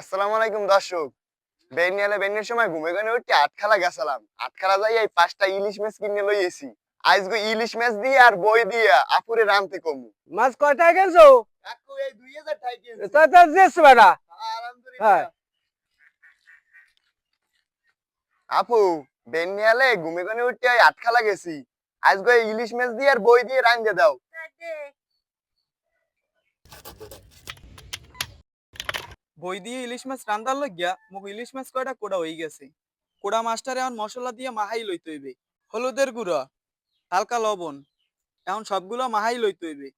আসসালামু আলাইকুম দর্শক। বেনিয়ালে বেনের সময় ঘুমে গনে উঠে আটখালা গেছিলাম। আটখালা যাই এই পাঁচটা ইলিশ মাছ কিনে লই এসি আজকে ইলিশ মাছ দিয়ে আর বই দিয়ে আপুরে রানতে কমু। মাছ কয়টায় গেছো? কাকু এই 2000 টাকা কিনছি। তা তো দিস বেটা? আলহামদুলিল্লাহ। হ্যাঁ। আপু বেনিয়ালে ঘুমে গনে উঠে এই আটখালা গেছি। আজকে এই ইলিশ মাছ দিয়ে আর বই দিয়ে রান্ধে দাও। বই দিয়ে ইলিশ মাছ রান্দার লাগিয়া মোক ইলিশ মাছ কয়টা কোড়া হয়ে গেছে। কোড়া মাছটারে এখন মশলা দিয়ে মাহাই লইতে হইবে। হলুদের গুঁড়া, হালকা লবণ, এখন সবগুলো মাহাই লইতে হইবে।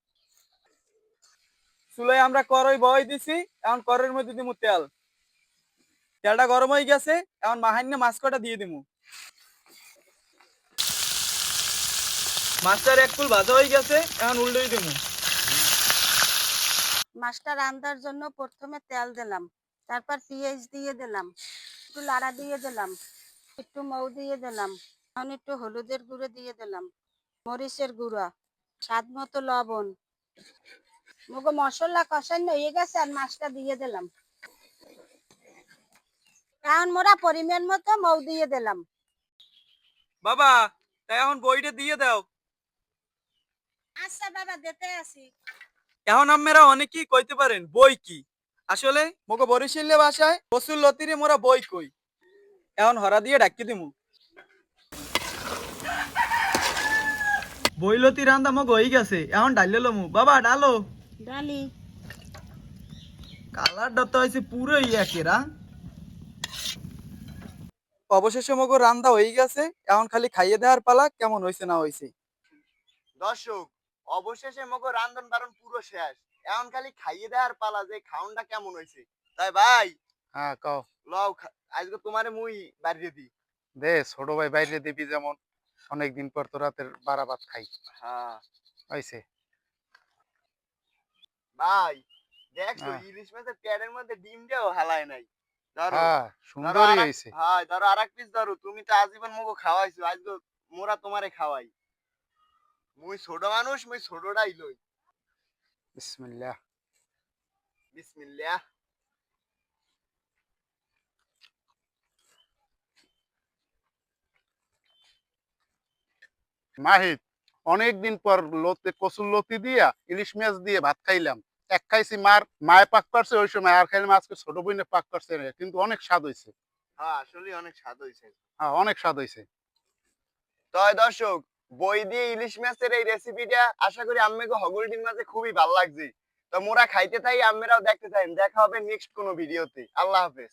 চুলায় আমরা করই বই দিছি, এখন করের মধ্যে দিমু তেল। তেলটা গরম হয়ে গেছে, এখন মাহান্য মাছ কটা দিয়ে দিমু। মাছটার এক ফুল ভাজা হয়ে গেছে, এখন উল্টোই দিমু। মাছটা রান্নার জন্য প্রথমে তেল দিলাম তারপর পেঁয়াজ দিয়ে দিলাম একটু লাড়া দিয়ে দিলাম একটু মৌ দিয়ে দিলাম এখন একটু হলুদের গুঁড়ো দিয়ে দিলাম মরিচের গুঁড়া স্বাদ মতো লবণ। মুগো মশলা কষানো হয়ে গেছে আর মাছটা দিয়ে দিলাম। এখন মোরা পরিমাণ মতো মৌ দিয়ে দিলাম। বাবা তাই এখন বইটা দিয়ে দাও। আচ্ছা বাবা দিতে আসি। এখন আমরা অনেকেই কইতে পারেন বই কি? আসলে মোকে বরিশালে ভাষায় কসুর লতিরে মোরা বই কই। এখন হরা দিয়ে ডাকি দিমু। বই লতি রান্দা মোক হয়ে গেছে এখন ডাইলে লমু। বাবা ডালো। ডালি। কালারটা তো হয়েছে পুরো ইয়াকেরা অবশেষে মগো রান্দা হয়ে গেছে এখন খালি খাইয়ে দেওয়ার পালা কেমন হয়েছে না হয়েছে দর্শক অবশেষে মগো রান্ধন বারণ পুরো শেষ। এখন খালি খাইয়ে দেওয়ার পালা যে খাউনটা কেমন হয়েছে। তাই ভাই হ্যাঁ কও। লও আজকে তোমারে মুই বাড়িয়ে দিই। দে ছোট ভাই বাইরে দিবি যেমন। অনেকদিন পর তো রাতের বারা ভাত খাই। হ্যাঁ। হয়েছে ভাই দেখছ হ্যাঁ। ইলিশ মাছের পেটের মধ্যে ডিম দিয়েও হালায় নাই। ধরো। হ্যাঁ সুন্দরই হয়েছে হ্যাঁ ধরো আরেক পিস ধরো। তুমি তো আজীবন মগো খাওয়াইছো আজকে মোরা তোমারে খাওয়াই। মুই ছোট মানুষ মুই ছোটটাই লই। বিসমিল্লাহ। বিসমিল্লাহ। মাহিত অনেকদিন পর লতে কচুর লতি দিয়া ইলিশ মাছ দিয়ে ভাত খাইলাম। এক খাইছি মার মায়ে পাক করছে ওই সময় আর খাইলাম আজকে ছোট বোনে পাক করছে কিন্তু অনেক স্বাদ হয়েছে হ্যাঁ আসলে অনেক স্বাদ হয়েছে হ্যাঁ অনেক স্বাদ হয়েছে তয় দর্শক বই দিয়ে ইলিশ মাছের এই রেসিপিটা আশা করি আম্মেকে ডিম মাঝে খুবই ভালো লাগছে। তো মোরা খাইতে চাই আম্মেরাও দেখতে চাই দেখা হবে নেক্সট কোনো ভিডিওতে আল্লাহ হাফেজ।